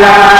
la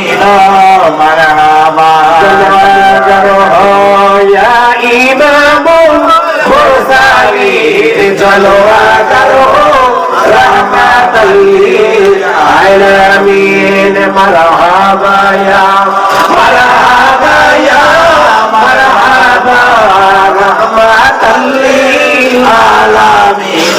দিলো মারহাবা জলো ইয়া ইমামুল মুরসালিন জলো করো রহমাতাল লিল আলামিন মারহাবা ইয়া মারহাবা ইয়া মারহাবা রহমাতাল লিল আলামিন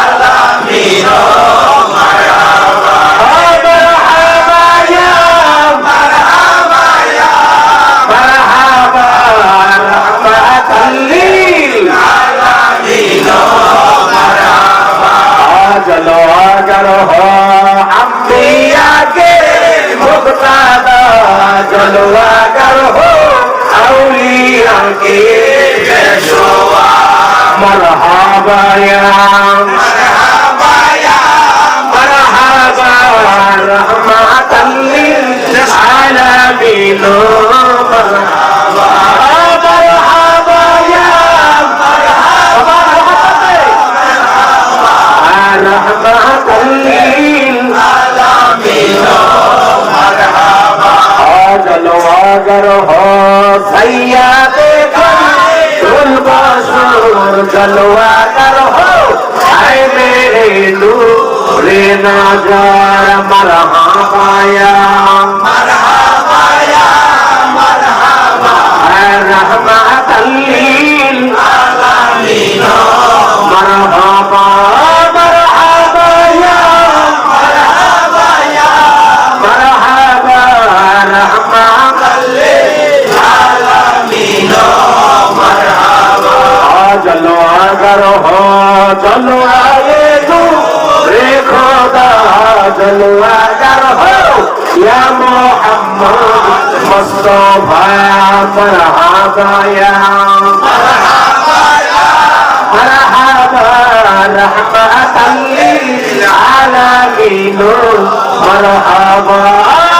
আগলো আগলো আমি আগে মুক্তাদা চলো আগলো আউলিয়া কে বেশোয়া মরহাবা ইয়া মরহাবা ইয়া মরহাবা রহমাতাল লিল আলামিন, মরহাবা। জলওয়াগর হৈয়া দেখো জলওয়াগর হায় মেরে নূরে নাজার মরহাবায়া মরহাবায়া মরহাবা রহমাতাল লিল আলামিন মরহাবা চলো আগার হ, চলো আয়ে তু রেখো দা চলো আগার হ। ইয়া মোহাম্মদ মুস্তাফা মারহাবা ইয়া। মারহাবা ইয়া মারহাবা।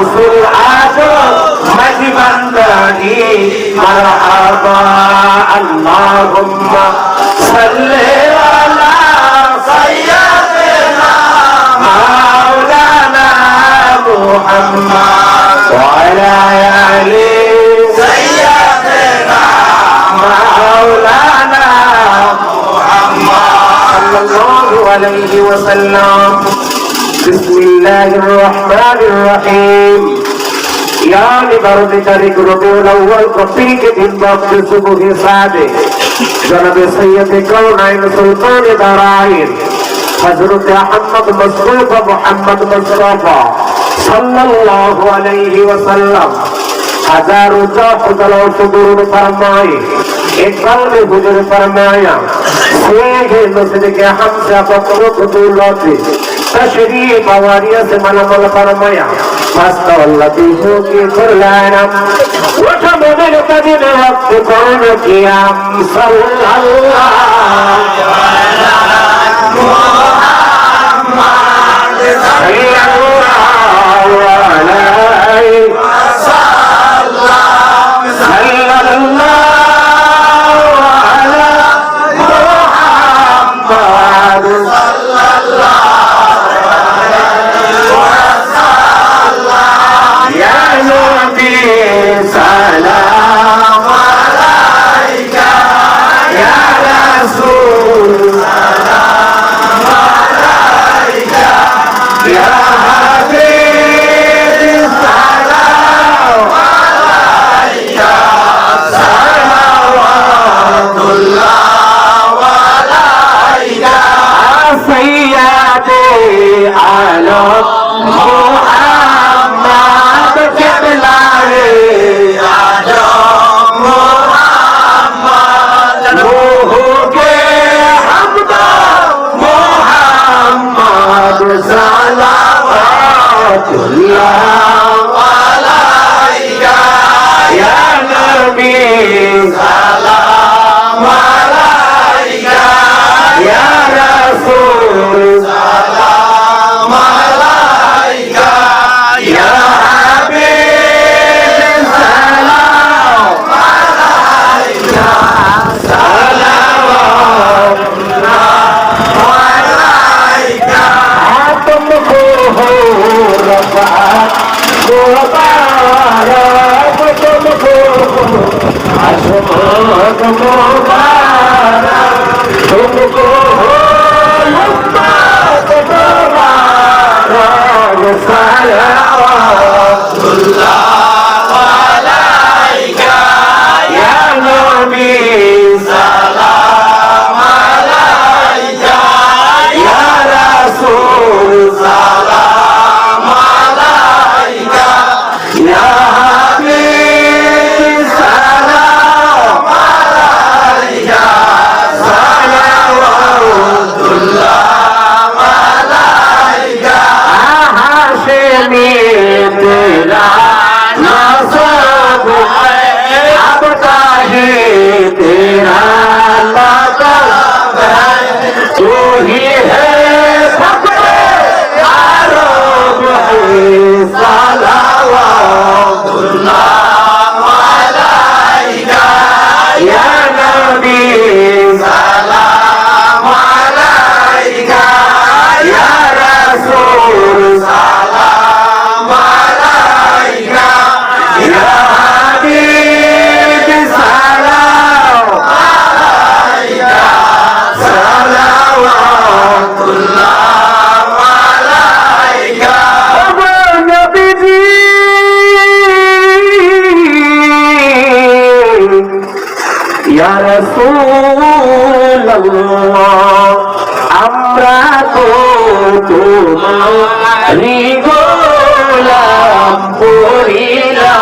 غوث العجب مجبندني مرحبا. اللهم صل على سيدنا مولانا محمد وعلى آل سيدنا مولانا محمد. صلى الله عليه وسلم. الله الرحمن الرحيم يا لبرد تاريخ ربيع الأول قبل के दिन वक्त सुबह सादे जनाब सैयद कौनाइन सुल्तान दाराइन हजरत अहमद मुस्तफा मोहम्मद मुस्तफा सल्लल्लाहु अलैहि वसल्लम हजारों चौक सुदूर फरमाए एक कल में गुजर फरमाया से मस्जिद के हमसे अपनो তা শরীর বাবারি আছে মালামাল পারমায়া পাস্তা আল্লাহ তুই হোকে করলাম ওঠা মনের কাদের রক্ত করণ কিয়াম সাল্লাল্লাহ মুহাম্মদ সাল্লাল্লাহু আলাইহি তোমারি গোলা করিলা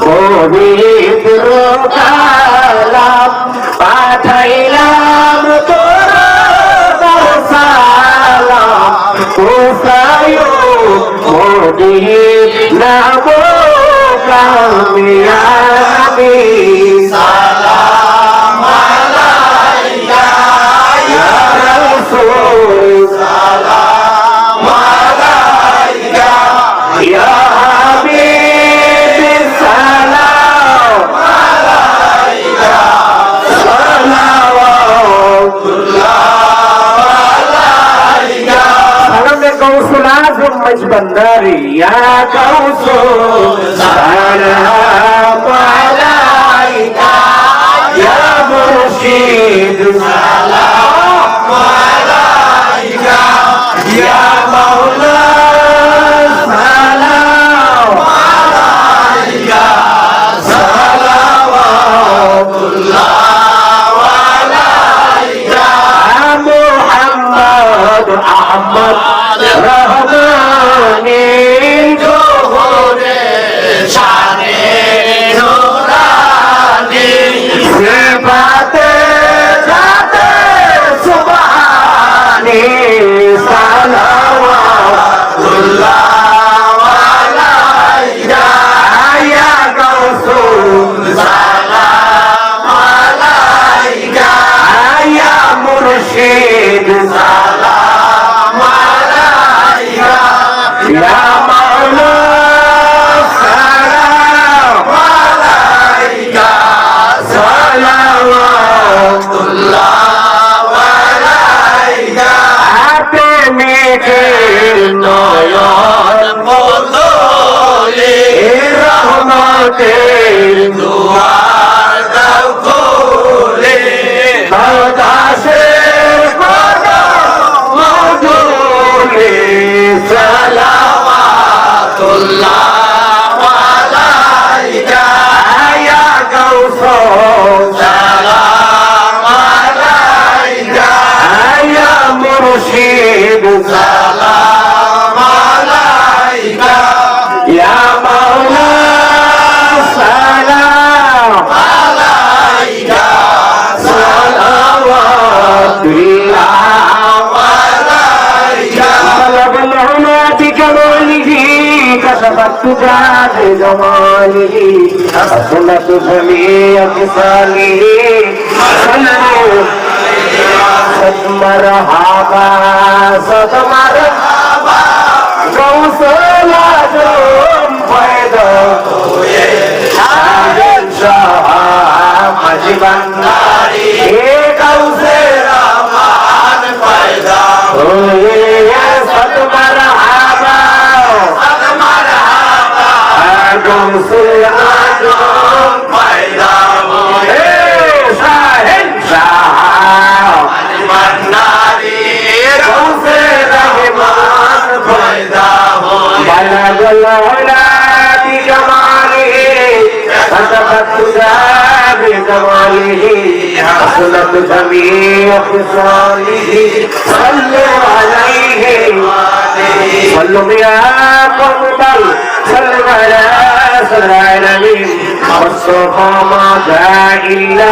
পবিত্র কালা পাঠাই غوث العظم مجبنداري يا غوث العظم جاد جماله حسنت جميع خصاله صلوا صد مرحبا صد مرحبا غوث العالم فيدا حال الشهاب مجبنا আগম সে আগম ভাই ইল্লা